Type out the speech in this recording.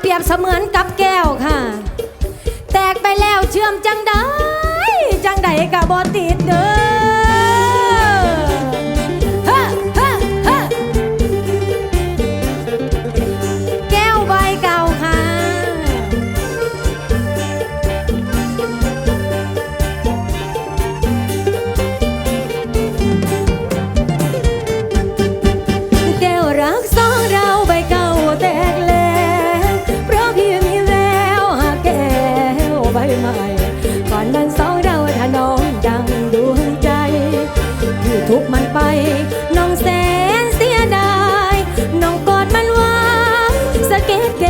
เปรียบเสมือนกับแก้วค่ะ แตกไปแล้วเชื่อมจังได้ จังไดกับบอติดเด้อ หม่ก่อนวันสองเราถ้าน้องดังดวงใจที่ทุกมันไป น้องแสนเสียดาย น้องกอดมันไว้สะเก็ดแก